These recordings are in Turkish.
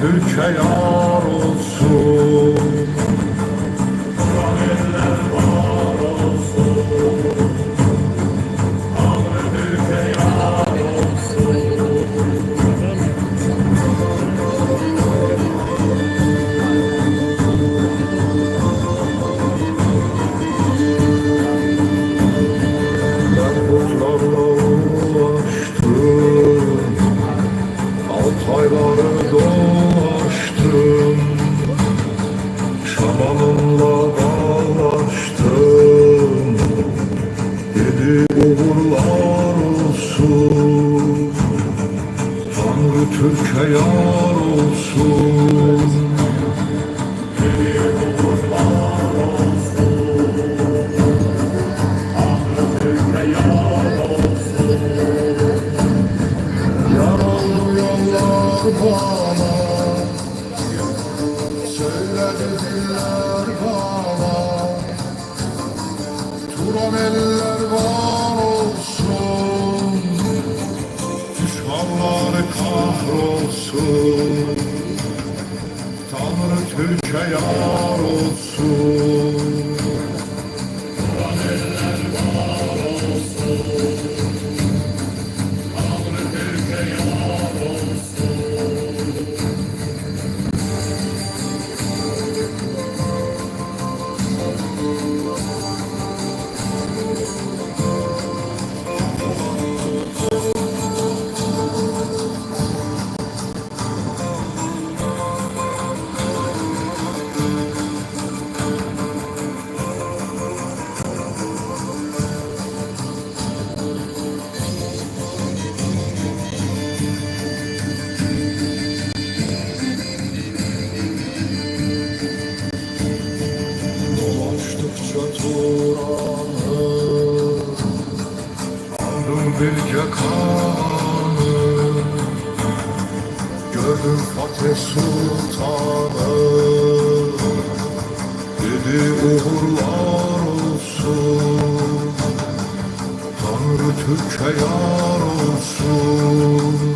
Türkiye yar olsun Türkiye yar olsun Türkiye yar olsun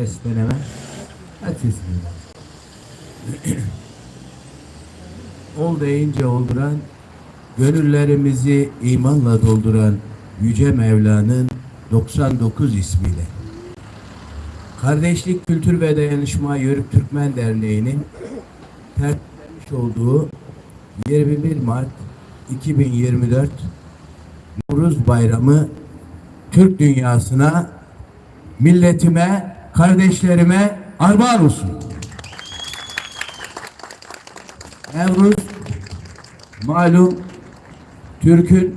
deneme. Ses deneme. Aç sesini. Ol deyince olduran, gönüllerimizi imanla dolduran Yüce Mevla'nın 99 ismiyle. Kardeşlik, Kültür ve Dayanışma Yörük Türkmen Derneği'nin tertiplenmiş olduğu 21 Mart 2024 Nuruz Bayramı Türk dünyasına, milletime, kardeşlerime armağan olsun. Nevruz malum Türk'ün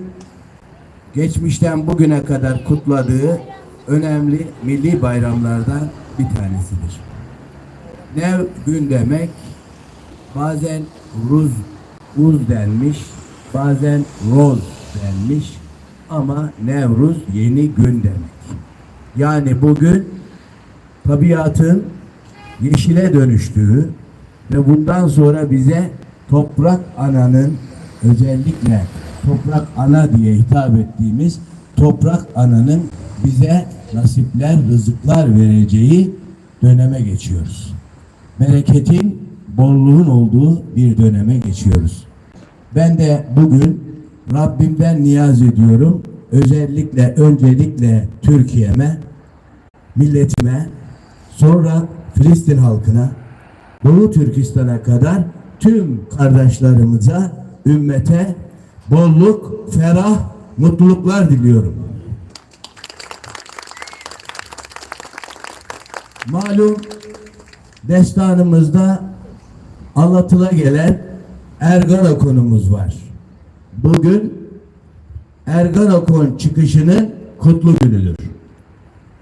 geçmişten bugüne kadar kutladığı önemli milli bayramlardan bir tanesidir. Nev gün demek bazen ruz uz denmiş, bazen roz denmiş ama Nevruz yeni gün demek. Yani bugün tabiatın yeşile dönüştüğü ve bundan sonra bize toprak ananın özellikle toprak ana diye hitap ettiğimiz toprak ananın bize nasipler, rızıklar vereceği döneme geçiyoruz. Bereketin, bolluğun olduğu bir döneme geçiyoruz. Ben de bugün Rabbimden niyaz ediyorum. Özellikle öncelikle Türkiye'me, milletime, sonra Filistin halkına, Doğu Türkistan'a kadar tüm kardeşlerimize, ümmete bolluk, ferah, mutluluklar diliyorum. Malum destanımızda anlatıla gelen Ergonokon'umuz var. Bugün Ergonokon çıkışının kutlu günüdür.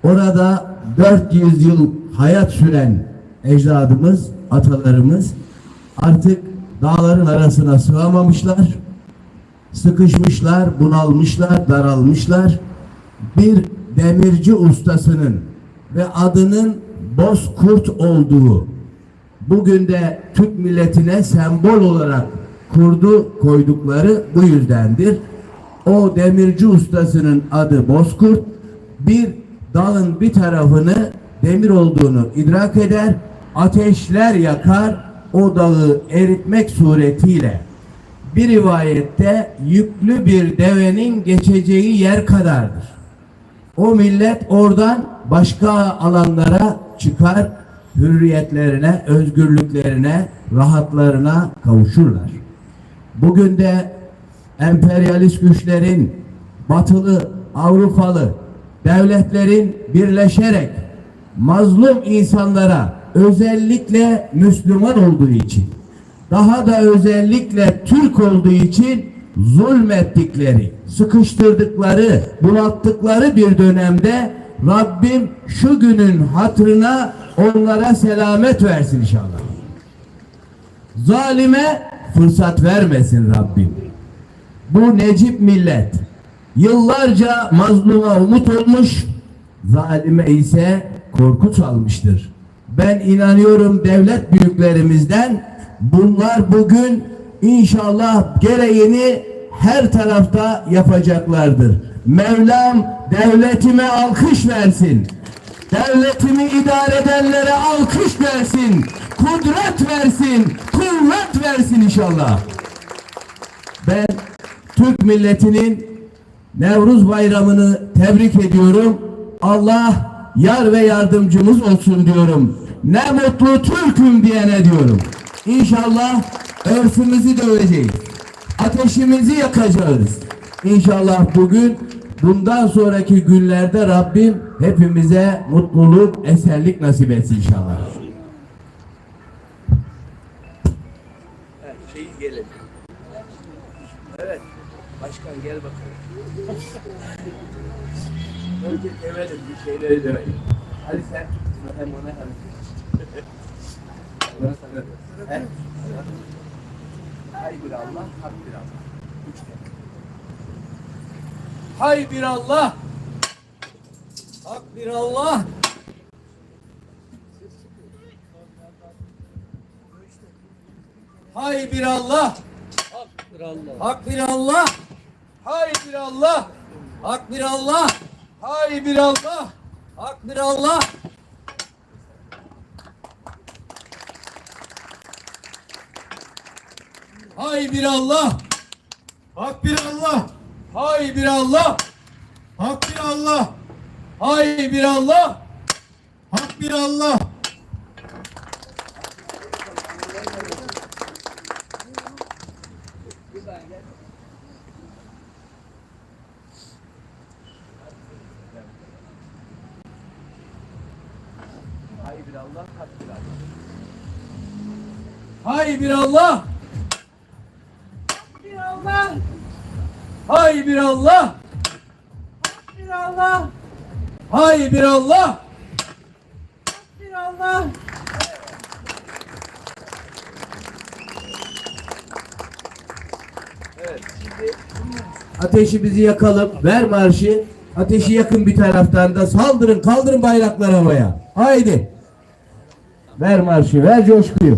Orada 400 yıl hayat süren ecdadımız, atalarımız artık dağların arasına sığamamışlar. Sıkışmışlar, bunalmışlar, daralmışlar. Bir demirci ustasının ve adının Bozkurt olduğu bugün de Türk milletine sembol olarak kurdu koydukları bu yüzdendir. O demirci ustasının adı Bozkurt. Bir dalın bir tarafını demir olduğunu idrak eder, ateşler yakar, o dağı eritmek suretiyle bir rivayette yüklü bir devenin geçeceği yer kadardır. O millet oradan başka alanlara çıkar, hürriyetlerine, özgürlüklerine, rahatlarına kavuşurlar. Bugün de emperyalist güçlerin, batılı, Avrupalı devletlerin birleşerek mazlum insanlara özellikle Müslüman olduğu için daha da özellikle Türk olduğu için zulmettikleri, sıkıştırdıkları, bunalttıkları bir dönemde Rabbim şu günün hatırına onlara selamet versin inşallah. Zalime fırsat vermesin Rabbim. Bu Necip millet yıllarca mazluma umut olmuş, zalime ise korku salmıştır. Ben inanıyorum devlet büyüklerimizden bunlar bugün inşallah gereğini her tarafta yapacaklardır. Mevlam devletime alkış versin. Devletimi idare edenlere alkış versin. Kudret versin. Kuvvet versin inşallah. Ben Türk milletinin Nevruz bayramını tebrik ediyorum. Allah yar ve yardımcımız olsun diyorum. Ne mutlu Türk'üm diyene diyorum. İnşallah örfümüzü döveceğiz. Ateşimizi yakacağız. İnşallah bugün bundan sonraki günlerde Rabbim hepimize mutluluk, esenlik nasip etsin inşallah. Evet, şey başkan gel bakalım. Önce demedim, bir şeyleri demedim. Hadi sen tut, hem ona hem. Hay bir Allah, hak bir Allah. Üç kere. Hay bir Allah, hak bir Allah. Hay bir Allah. Bir Allah. Hak bir Allah. Hay bir Allah. Hak bir Allah. Hay bir Allah. Hak bir Allah. Hay bir Allah. Hak bir Allah, Hay bir Allah. hak bir Allah, Hay bir Allah. hak bir Allah. Hay bir Allah. Hak bir Allah. Hay bir Allah. Bir Allah, Hay bir Allah. bir Allah, Hay bir Allah. bir Allah. Evet. Şimdi Ateşimizi yakalım. Ver marşı. Ateşi yakın bir taraftan da saldırın. Kaldırın bayrakları havaya. Haydi. Ver marşı. Ver coşkuyu.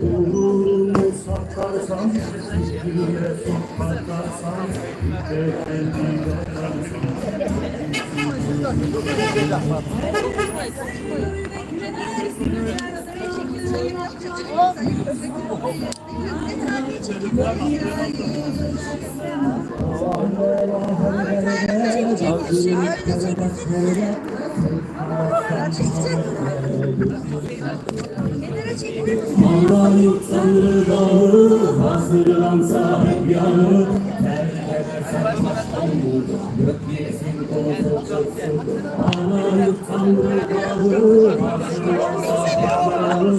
Gururumu satarsan Yüzüne sokarsan Allah'ın tanrı dağı Hazırlansa hep yanı Allah'ın tanrı dağı Hazırlansa hep yanı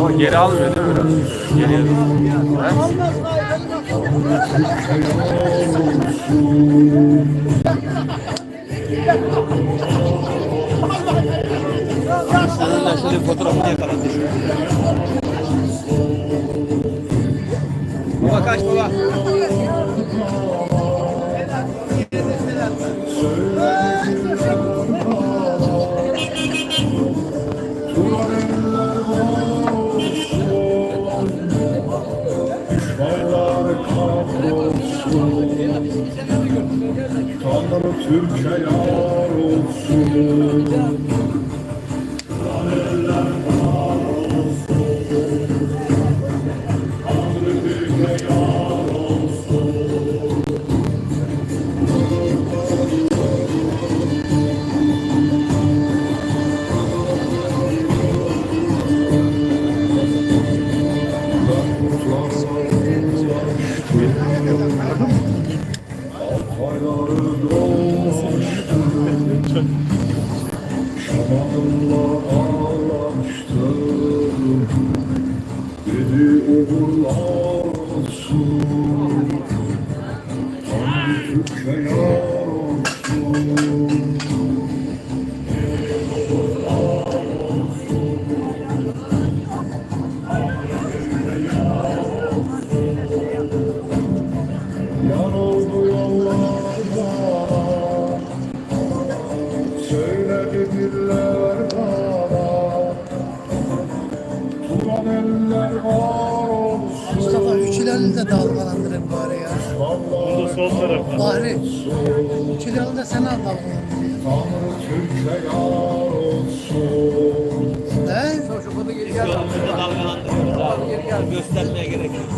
O geri almıyor değil mi? Geri Seninle bir fotoğrafını yakalan. Baba kaç baba. Yar olsun sol tarafa. Bari. Üçülerini de sen al dalgalandırın. Tanrı Türkiye yar olsun He? Göstermeye gerek yok.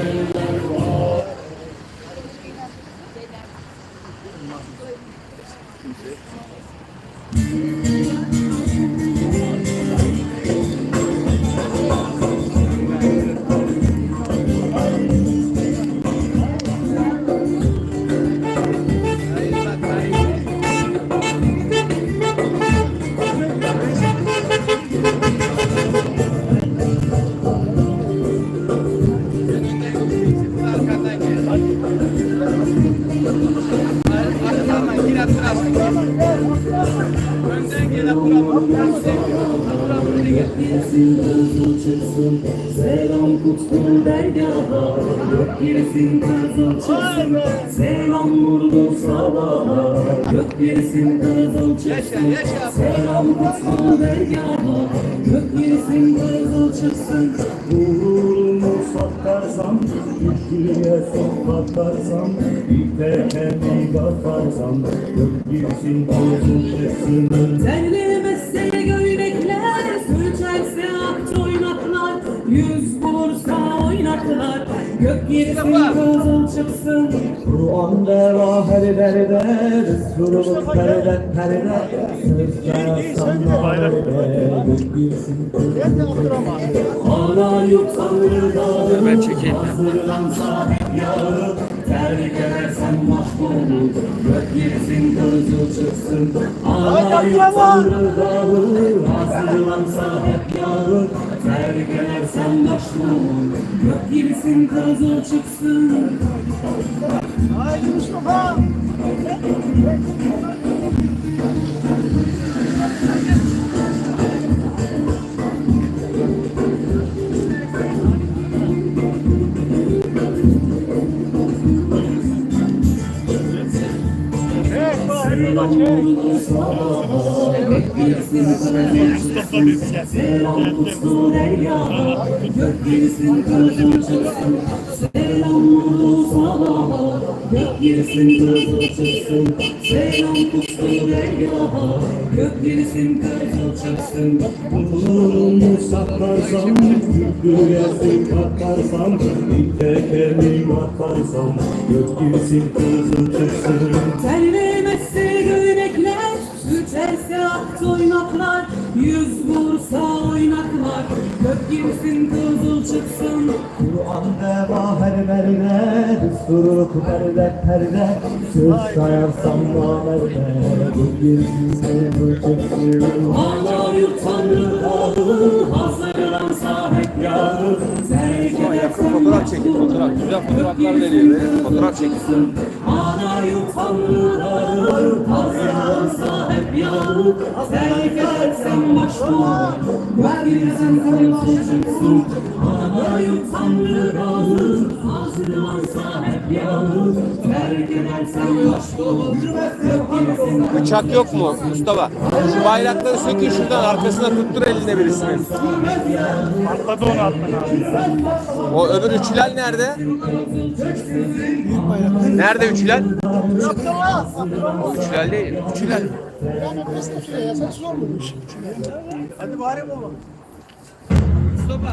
Amen. Gerisin kızıl çıksın Selam vurdu sabaha Gök gerisin kızıl çıksın Selam kutlu dergaha Gök gerisin kızıl çıksın Uğrumu satarsam Güçlüye sokatarsam İpekeni katarsam Gök gerisin kızıl çıksın Terlemezse kızıl çıksın. Kur'an deva her derde, Resulullah perde perde, Sözler sanma perde, Bilgilsin Ana yok sanır dağı, Ben çekeyim. Hazırlan sahip yağı, Terk edersen mahvolur, Gök girsin kızıl çıksın. Ana yok sanır dağı, Hazırlan sahip edersen mahvolur, Gök girsin kızıl çıksın. Mustafa biz gel. Selam kutlu dergaha, gök girsin kızıl çıksın. Selam kutlu dergaha Gök girsin kızıl çıksın Nurunu saklarsam Gülersin katlarsam Bir tekerini atarsam Gök girsin kızıl çıksın Terlemezse oynaklar Yüz vursa oynaklar Gök girsin kızıl çıksın. Kur'an deva her mermer Suruk perde perde. Söz sayarsam namerde Gök girsin kızıl çıksın. Hala yurt tanrı dağı Hazırlansa hep yarı Edersen Fotoğraf çekin fotoğraf. Güzel fotoğraflar veriyor. Fotoğraf çekin. Ana yurt tanrı tanrı dağı Hazırlansa hep yarı Bıçak yok mu Mustafa? Şu bayrakları sökün şuradan arkasına tuttur eline birisinin. Atladı onu atladı abi. O öbür üçlüler nerede? Nerede üçlüler? O üçlüler değil. Üçlüler. Yani yasak zor mu bu iş? Mustafa.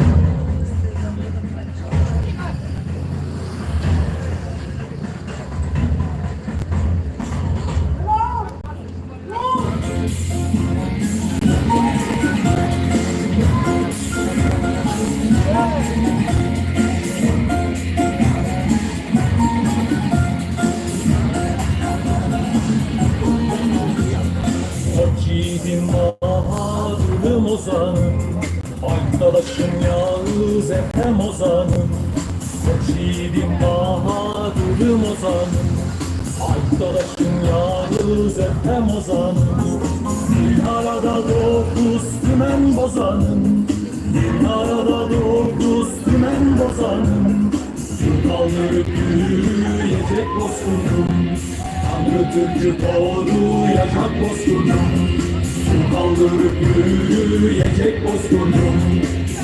Tanrı Türk'ü koruyacak bozkurdum Su kaldırıp yürüyecek bozkurdum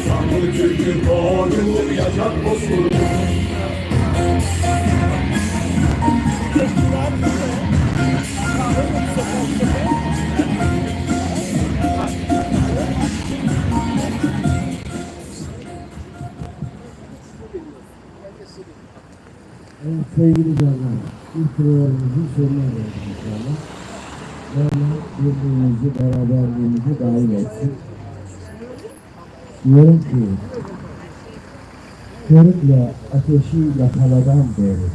Tanrı Türk'ü koruyacak bozkurdum Evet, sevgili canlar, programımızın sonuna geldik inşallah. Mevla birliğimizi, beraberliğimizi daim etsin. Diyorum ki, körükle ateşi yakaladan beri,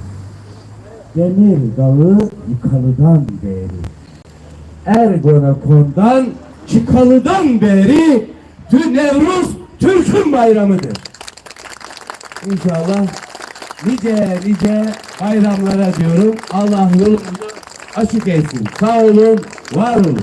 demir dağı yıkalıdan beri, Ergonakon'dan çıkalıdan beri, tüm Türk'ün bayramıdır. İnşallah nice nice bayramlara diyorum. Allah yolumuzu açık etsin. Sağ olun, var olun.